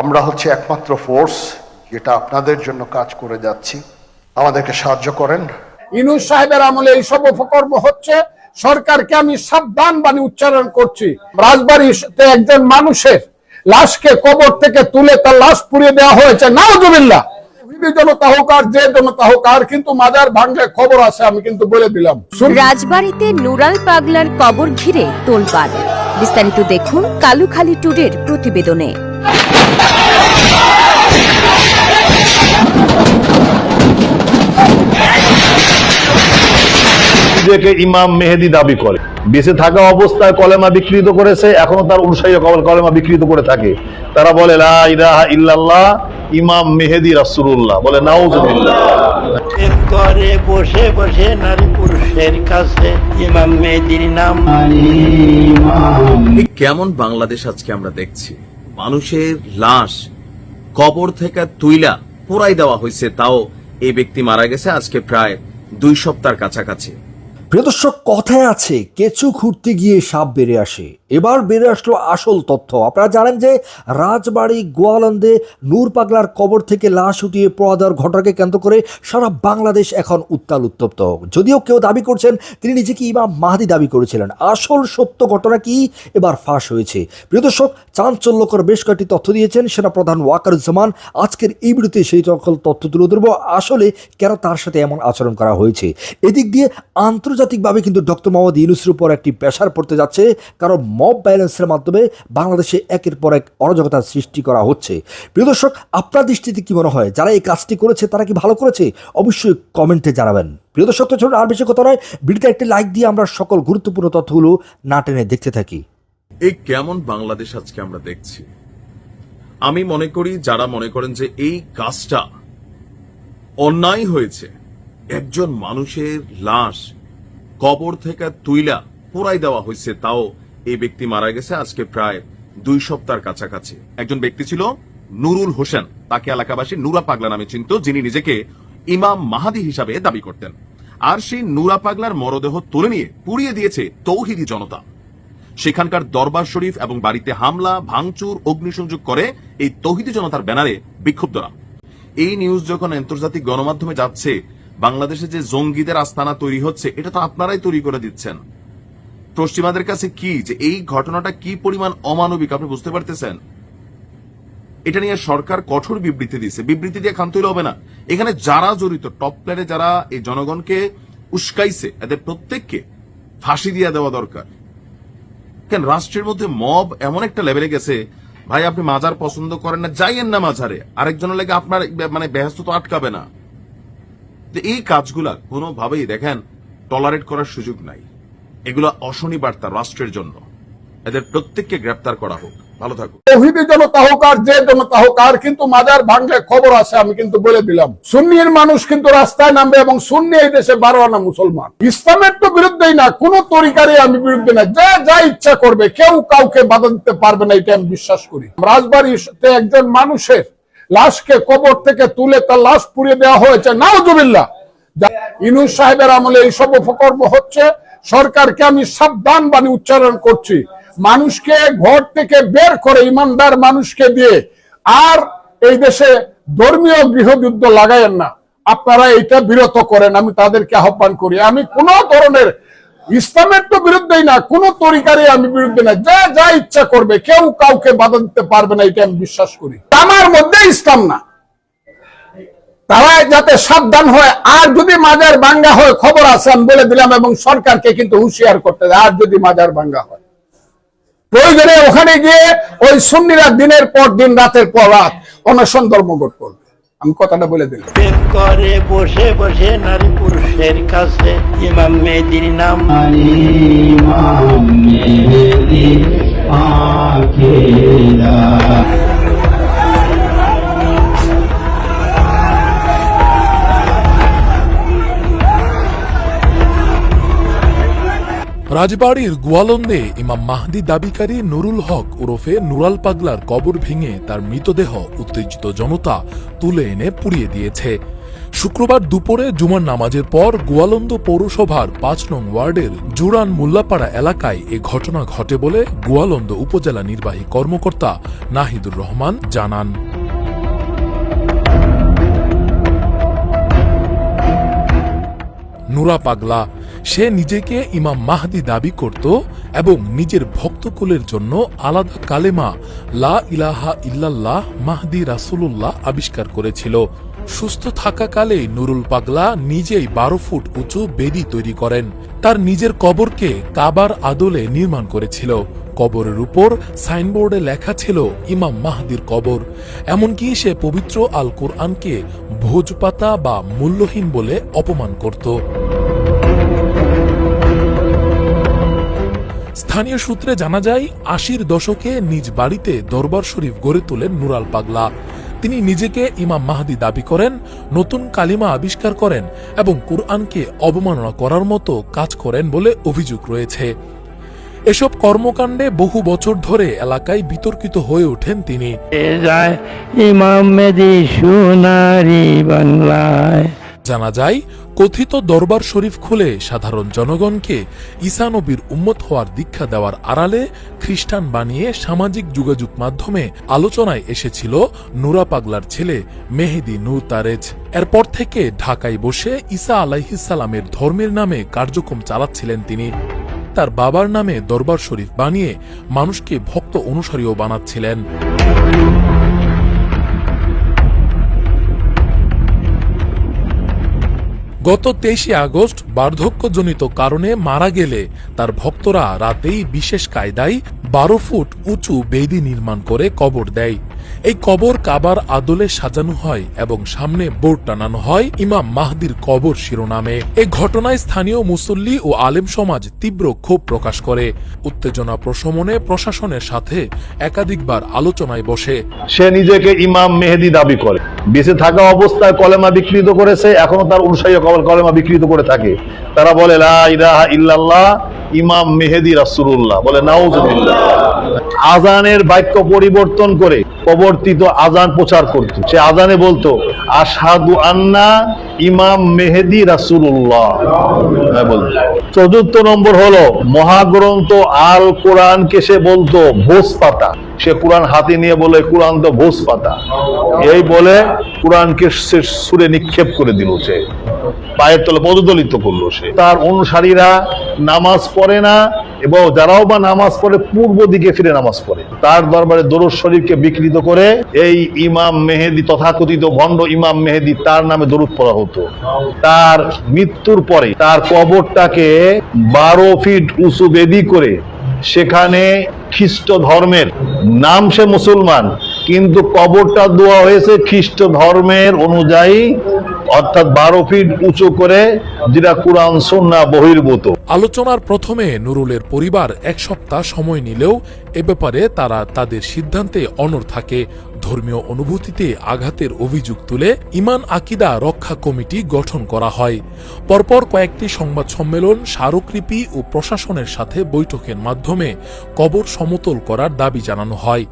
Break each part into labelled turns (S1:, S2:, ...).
S1: আমরা হচ্ছে একমাত্র ফোর্স যেটা আপনাদের জন্য কাজ করে যাচ্ছি। আমাদেরকে সাহায্য করেন।
S2: ইনুস সাহেবের আমলে এই সব অপকর্ম হচ্ছে সরকারকে আমি সাবধান বাণী উচ্চারণ করছি। রাজবাড়িতে একজন মানুষের লাশকে কবর থেকে তুলে তার লাশ পুড়িয়ে দেওয়া হয়েছে। জনতা হোক আর যে জনতা হোক আর কিন্তু মাজার ভাঙলে খবর আছে আমি কিন্তু বলে দিলাম।
S3: রাজবাড়িতে নুরাল পাগলার কবর ঘিরে তোলপাড়। বিস্তারিত দেখুন কালুখালী টুডের প্রতিবেদনে।
S4: নিজেকে ইমাম মেহেদি দাবি করে। বেঁচে থাকা অবস্থায় কলেমা বিকৃত করেছে এখনও তার অনুসারী কলেমা বিকৃত করে থাকে। তারা বলে ইল্লাল্লাহ ইমাম মেহেদি রাসূলুল্লাহ। বলে
S5: করে বসে বসে নারী পুরুষের কাছে ইমাম মেহেদির নাম।
S6: কেমন বাংলাদেশ আজকে আমরা দেখছি? মানুষের লাশ কবর থেকে তুইলা পোড়াই দেওয়া হয়েছে, তাও এই ব্যক্তি মারা গেছে আজকে প্রায় দুই সপ্তাহের কাছাকাছি।
S7: প্রিয় দর্শক, কথায় আছে, কেঁচু ঘুরতে গিয়ে সাপ বেড়ে আসে। এবার বেড়ে আসলো আসল তথ্য। আপনারা জানেন যে রাজবাড়ি গোয়ালন্দে নূর পাগলার কবর থেকে লাশ উঠিয়ে দেওয়ার ঘটনাকে কেন্দ্র করে সারা বাংলাদেশ এখন উত্তাল উত্তপ্ত। যদিও কেউ দাবি করছেন, তিনি নিজেকে ইমাম মাহাদি দাবি করেছিলেন। আসল সত্য ঘটনা কি? এবার ফাঁস হয়েছে। প্রিয় দর্শক, চাঞ্চল্যকর বেশ কয়েকটি তথ্য দিয়েছেন সেনাপ্রধান ওয়াকারুজ্জামান। আজকের এই ভিডিওতে সেই সকল তথ্য তুলে ধরবো। আসলে কেন তার সাথে এমন আচরণ করা হয়েছে? এদিক দিয়ে আন্তর্জাতিকভাবে কিন্তু ডক্টর মোহাম্মদ ইউনুসের উপর একটি প্রেশার পড়তে যাচ্ছে। কারণ মব ব্যালেন্সের মাধ্যমে বাংলাদেশে একের পর এক অরাজকতার সৃষ্টি করা হচ্ছে। প্রিয় দর্শক, আপনার দৃষ্টিতে কি মনে হয়, যারা এই কাজটি করেছে, তারা কি ভালো করেছে? অবশ্যই কমেন্টে জানাবেন। প্রিয় দর্শক, তো আর বেশি কথা নয়, ভিডিওতে একটি লাইক দিয়ে আমরা সকল গুরুত্বপূর্ণ তথ্যগুলো না টেনে দেখতে থাকি।
S6: এই কেমন বাংলাদেশ আজকে আমরা দেখছি? আমি মনে করি, যারা মনে করেন যে এই কাজটা অন্যায় হয়েছে, একজন মানুষের লাশ কবর থেকে তুইলা পোড়াই দেওয়া হয়েছে, তাও এই ব্যক্তি মারা গেছে আজকে প্রায় দুই সপ্তাহের কাছাকাছি। একজন ব্যক্তি ছিল নুরুল হোসেন, তাকে এলাকাবাসী নুরা পাগলা নামে চিনত, যিনি নিজেকে ইমাম মাহাদি হিসাবে দাবি করতেন। আর সেই নুরা পাগলার মরদেহ তুলে নিয়ে পুড়িয়ে দিয়েছে তৌহিদি জনতা। সেখানকার দরবার শরীফ এবং বাড়িতে হামলা, ভাঙচুর, অগ্নিসংযোগ করে এই তৌহিদি জনতার ব্যানারে বিক্ষুব্ধরা এই নিউজ যখন আন্তর্জাতিক গণমাধ্যমে যাচ্ছে, বাংলাদেশে যে জঙ্গিদের আস্তানা তৈরি হচ্ছে, এটা তো আপনারাই তৈরি করে দিচ্ছেন। পশ্চিমাদের কাছে কি যে এই ঘটনাটা কি পরিমাণ অমানবিক, আপনি বুঝতে পারতেছেন? এটা নিয়ে সরকার কঠোর বিবৃতি দিয়েছে। বিবৃতি দিয়ে খান হবে না। এখানে যারা জড়িত টপ প্লেয়ারে যারা এই জনগণকে উস্কাইছে, এদের প্রত্যেককে ফাঁসি দিয়ে দেওয়া দরকার। কেন? রাষ্ট্রের মধ্যে মব এমন একটা লেভেলে গেছে, ভাই, আপনি মাজার পছন্দ করেন না, যাইয়েন না মাজারে। আরেকজনের লাগে আপনার মানে বেহস্ত তো আটকাবে না। এই কাজগুলা কোনোভাবেই, দেখেন টলারেট করার সুযোগ নাই। এগুলো অশনি বার্তা রাষ্ট্রের জন্য। এদের প্রত্যেককে গ্রেপ্তার করা হোক। ভালো থাকুক
S2: তৌহিদি জনতা হোক আর যে জনতা হোক, আর কিন্তু মাজার ভাঙলে খবর আছে, আমি কিন্তু বলে দিলাম। সুন্নির মানুষ কিন্তু রাস্তায় নামবে এবং সুন্নি এই দেশে বারো আনা মুসলমান। ইসলামের তো বিরুদ্ধেই না, কোন তরিকারই আমি বিরুদ্ধে না। যা যা ইচ্ছা করবে, কেউ কাউকে বাধা দিতে পারবে না, এটা আমি বিশ্বাস করি। রাজবাড়িতে একজন মানুষের লাশকে কবর থেকে তুলে তার লাশ পুড়িয়ে দেওয়া হয়েছে নাওজুবিল্লাহ ইনুস সাহেবের আমলে এই সব অপকর্ম হচ্ছে সরকারকে আমি সাবধান বাণী উচ্চারণ করছি। মানুষকে ঘর থেকে বের করে, ইমানদার মানুষকে দিয়ে আর এই দেশে ধর্মীয় গৃহযুদ্ধ লাগায়েন না। আপনারা এটা বিরত করেন, আমি তাদেরকে আহ্বান করি। আমি কোন ধরনের ইসলামের তো বিরুদ্ধেই না, কোন তরিকারই আমি বিরুদ্ধে না। যা যা ইচ্ছা করবে, কেউ কাউকে বাধা দিতে পারবে না, এটা আমি বিশ্বাস করি। আমার মধ্যে ইসলাম না। তারা যাতে সাবধান হয়। আর যদি মাজার ভাঙ্গা হয় খবর আছে আমি বলে দিলাম এবং সরকারকে কিন্তু হুঁশিয়ার করতে আর যদি মাজার ভাঙ্গা হয় প্রয়োজনে ওখানে গিয়ে ওই সুন্নিরা দিনের পর দিন রাতের পর রাত অনশন ধর্মঘট করবে। আমি কথাটা বলে দিলাম।
S5: করে বসে বসে নারী পুরুষের কাছে ইমাম মেহেদির নাম।
S8: রাজবাড়ির গোয়ালন্দে ইমাম মাহদি দাবিকারী নুরুল হক ওরফে নুরাল পাগলার কবর ভেঙে তার মৃতদেহ উত্তেজিত জনতা তুলে এনে পুড়িয়ে দিয়েছে। শুক্রবার দুপুরে জুমার নামাজের পর গোয়ালন্দ পৌরসভার পাঁচ নং ওয়ার্ডের জুরান মোল্লাপাড়া এলাকায় এ ঘটনা ঘটে বলে গোয়ালন্দ উপজেলা নির্বাহী কর্মকর্তা নাহিদুর রহমান জানান। নুরা পাগলা সে নিজেকে ইমাম মাহদি দাবি করত এবং নিজের ভক্তকুলের জন্য আলাদা কালেমা লা ইলাহা ইল্লাল্লাহ মাহদি রাসূলুল্লাহ আবিষ্কার করেছিল। সুস্থ থাকাকালে নুরুল পাগলা নিজেই বারো ফুট উঁচু বেদি তৈরি করেন। তার নিজের কবরকে কাবার আদলে নির্মাণ করেছিল। কবরের উপর সাইনবোর্ডে লেখা ছিল ইমাম মাহদির কবর। এমনকি সে পবিত্র আল কোরআনকে ভোজপাতা বা মূল্যহীন বলে অপমান করত। স্থানীয় সূত্রে জানা যায় আশির দশকে নিজ বাড়িতে দরবার শরীফ গড়ে তোলেন নুরাল পাগলা। তিনি নিজেকে ইমাম মাহাদি দাবি করেন নতুন কালিমা আবিষ্কার করেন এবং কুরআনকে অবমাননা করার মতো কাজ করেন বলে অভিযোগ রয়েছে। এসব কর্মকাণ্ডে বহু বছর ধরে এলাকায় বিতর্কিত হয়ে ওঠেন তিনি।
S5: ইমাম মেদি সোনারি বাংলায়।
S8: জানা যায় কথিত দরবার শরীফ খুলে সাধারণ জনগণকে ঈসানবীর উম্মত হওয়ার দীক্ষা দেওয়ার আড়ালে খ্রিস্টান বানিয়ে সামাজিক যোগাযোগ মাধ্যমে আলোচনায় এসেছিল নুরা পাগলার ছেলে মেহেদি নূর তারেজ এরপর থেকে ঢাকায় বসে ঈসা আলাইহিসালামের ধর্মের নামে কার্যক্রম চালাচ্ছিলেন তিনি। তার বাবার নামে দরবার শরীফ বানিয়ে মানুষকে ভক্ত অনুসারীও বানাচ্ছিলেন। গত তেইশে আগস্ট বার্ধক্যজনিত কারণে মারা গেলে তার ভক্তরা রাতেই বিশেষ কায়দায় বারো ফুট উঁচু বেদি নির্মাণ করে কবর দেয়। এই কবর কাবার আদলে সাজানো হয় এবং সামনে বোর্ড টানানো হয় ইমাম মাহদির কবর শিরোনামে। এই ঘটনায় স্থানীয় মুসল্লি ও আলেম সমাজ তীব্র ক্ষোভ প্রকাশ করে। উত্তেজনা প্রশমনে প্রশাসনের সাথে একাধিকবার আলোচনায় বসে।
S4: সে নিজেকে ইমাম মেহেদি দাবি করে। বেঁচে থাকা অবস্থায় কলেমা বিকৃত করেছে, এখনও তার অনুসারী কলেমা বিকৃত করে থাকে। তারা বলে, লা ইলাহা ইল্লাল্লাহ ইমাম মেহেদি রাসূলুল্লাহ বলে, নাউজুবিল্লাহ। আজানের বাক্য পরিবর্তন করে প্রবর্তিত আজান প্রচার করত। সে আজানে বলতো, আশহাদু আন্না ইমাম মেহেদি রাসূলুল্লাহ। হ্যাঁ চতুর্থ নম্বর হলো, মহাগ্রন্থ আল কোরআনকে সে বলতো ভোজ পাতা সে কোরআন হাতে নিয়ে বলে, কোরআন তো ভোজ পাতা এই বলে, কোরআনকে সে সুরে নিক্ষেপ করে দিল সে। পায়ের তলে পদদলিত করল সে। তার অনুসারীরা নামাজ পড়ে না এবং যারাও বা নামাজ পড়ে, পূর্ব দিকে ফিরে নামাজ পড়ে। তার দরবারে দরুদ শরীফকে বিকৃত করে এই ইমাম মেহেদি, তথাকথিত ভণ্ড ইমাম মেহেদি তার নামে দরুদ পড়া হতো। তার মৃত্যুর পরে তার কবরটাকে বারো ফিট উঁচু বেদি করে সেখানে খ্রিস্ট ধর্মের নাম সে মুসলমান কিন্তু কবরটা দেওয়া হয়েছে খ্রিস্ট ধর্মের অনুযায়ী, অর্থাৎ বারো ফিট উঁচু করে, যেটা কোরআন সন্না বহির্ভূত।
S8: আলোচনার প্রথমে নুরুলের পরিবার এক সপ্তাহ সময় নিলেও এ ব্যাপারে তারা তাদের সিদ্ধান্তে অনর থাকে। ধর্মীয় অনুভূতিতে আঘাতের অভিযোগ তুলে ইমান আকিদা রক্ষা কমিটি গঠন করা হয়। পরপর কয়েকটি সংবাদ সম্মেলন, স্মারকলিপি ও প্রশাসনের সাথে বৈঠকের মাধ্যমে কবর সমতল করার দাবি জানানো হয়।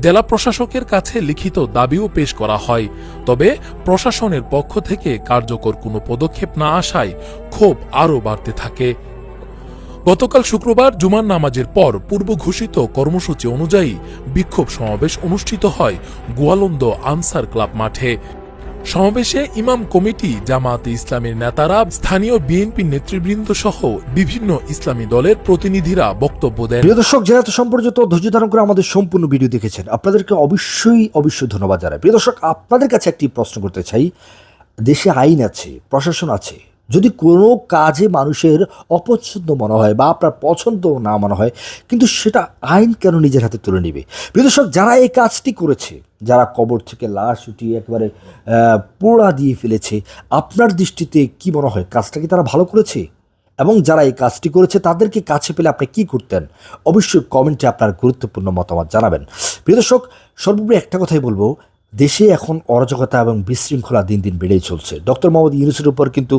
S8: জেলা প্রশাসকের কাছে লিখিত দাবিও পেশ করা হয়। তবে প্রশাসনের পক্ষ থেকে কার্যকর কোনো পদক্ষেপ না আসায় ক্ষোভ আরও বাড়তে থাকে। গতকাল শুক্রবার জুমার নামাজের পর পূর্ব ঘোষিত কর্মসূচি অনুযায়ী বিক্ষোভ সমাবেশ অনুষ্ঠিত হয় গোয়ালন্দ আনসার ক্লাব মাঠে। সমাবেশে ইমাম কমিটি, জামায়াতে ইসলামের নেতারা, স্থানীয় বিএনপি নেতৃবৃন্দ সহ বিভিন্ন ইসলামী দলের প্রতিনিধিরা বক্তব্য দেন।
S7: প্রিয় দর্শক যারা এত সম্পর্কিত ধৈর্য ধারণ করে আমাদের সম্পূর্ণ ভিডিও দেখেছেন, আপনাদেরকে অবশ্যই অবশ্যই ধন্যবাদ জানাই। প্রিয় দর্শক, আপনাদের কাছে একটি প্রশ্ন করতে চাই। দেশে আইন আছে, প্রশাসন আছে যদি কোনো কাজে মানুষের অপছন্দ মনে হয় বা আপনার পছন্দ না মনে হয়, কিন্তু সেটা আইন কেন নিজের হাতে তুলে নেবে? প্রিয় দর্শক, যারা এই কাজটি করেছে, যারা কবর থেকে লাশ উঠিয়ে একেবারে পোড়া দিয়ে ফেলেছে, আপনার দৃষ্টিতে কি মনে হয় কাজটা কি তারা ভালো করেছে? এবং যারা এই কাজটি করেছে, তাদেরকে কাছে পেলে আপনি কি করতেন? অবশ্যই কমেন্টে আপনার গুরুত্বপূর্ণ মতামত জানাবেন। প্রিয় দর্শক, সর্বোপরি একটা কথাই বলব, দেশে এখন অরাজকতা এবং বিশৃঙ্খলা দিন দিন বেড়েই চলছে। ডক্টর মোহাম্মদ ইউনুসের উপর কিন্তু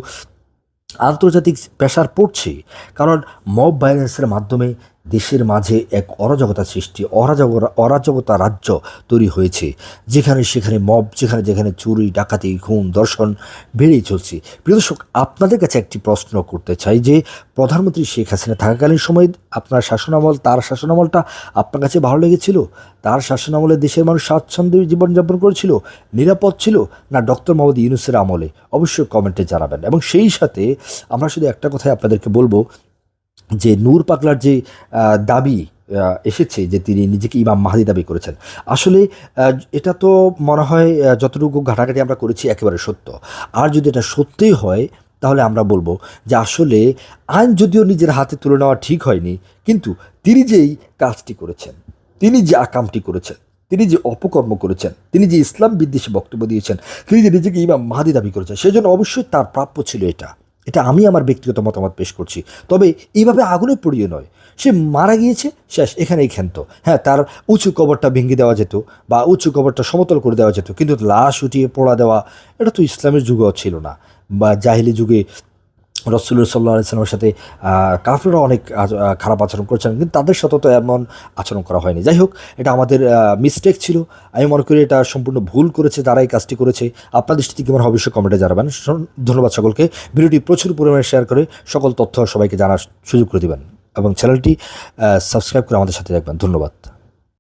S7: আন্তর্জাতিক প্রেশার পড়ছে কারণ মব ভায়োলেন্সের মাধ্যমে দেশের মাঝে এক অরাজকতা সৃষ্টি অরাজক অরাজকতা রাজ্য তৈরি হয়েছে। যেখানে সেখানে মব, যেখানে যেখানে চুরি, ডাকাতি, খুন দর্শন বেড়েই চলছে। প্রিয় দর্শক, আপনাদের কাছে একটি প্রশ্ন করতে চাই যে, প্রধানমন্ত্রী শেখ হাসিনা থাকাকালীন সময় আপনার শাসনামল, তার শাসনামলটা আপনার কাছে ভালো লেগেছিল? তার শাসনামলে দেশের মানুষ স্বাচ্ছন্দ্যে জীবনযাপন করেছিল, নিরাপদ ছিল, না ডক্টর মোহাম্মদ ইউনুসের আমলে? অবশ্যই কমেন্টে জানাবেন। এবং সেই সাথে আমরা শুধু একটা কথাই আপনাদেরকে বলব যে নূর পাগলার যে দাবি এসেছে যে তিনি নিজেকে ইমাম মাহাদি দাবি করেছেন। আসলে এটা তো মনে হয় যতটুকু ঘাটাঘাটি আমরা করেছি একেবারে সত্য। আর যদি এটা সত্যিই হয়, তাহলে আমরা বলব যে আসলে আইন যদিও নিজের হাতে তুলে নেওয়া ঠিক হয়নি, কিন্তু তিনি যেই কাজটি করেছেন, তিনি যে আকামটি করেছেন, তিনি যে অপকর্ম করেছেন, তিনি যে ইসলাম বিদ্বেষী বক্তব্য দিয়েছেন, তিনি যে নিজেকে ইমাম মাহাদি দাবি করেছেন, সেজন্য অবশ্যই তার প্রাপ্য ছিল এটা। এটা আমি আমার ব্যক্তিগত মতামত পেশ করছি। তবে এইভাবে আগুনে পড়িয়ে নয়। সে মারা গিয়েছে, শেষ, এখানেই ক্ষান্ত। হ্যাঁ তার উঁচু কবরটা ভেঙে দেওয়া যেত বা উঁচু কবরটা সমতল করে দেওয়া যেত, কিন্তু লাশ উঠিয়ে পোড়া দেওয়া, এটা তো ইসলামের যুগেও ছিল না। বা জাহিলি যুগে রসুল্লাহ সাল্লাহ আলিয়াল্লামের সাথে কাফেররা অনেক খারাপ আচরণ করেছেন কিন্তু তাদের সাথে তো এমন আচরণ করা হয়নি। যাই হোক, এটা আমাদের মিস্টেক ছিল। আমি মনে করি এটা সম্পূর্ণ ভুল করেছে, তারা এই কাজটি করেছে। আপনার দৃষ্টিতে কেমন অবশ্যই কমেন্টে জানাবেন। ধন্যবাদ সকলকে। ভিডিওটি প্রচুর পরিমাণে শেয়ার করে সকল তথ্য সবাইকে জানার সুযোগ করে দেবেন এবং চ্যানেলটি সাবস্ক্রাইব করে আমাদের সাথে রাখবেন ধন্যবাদ।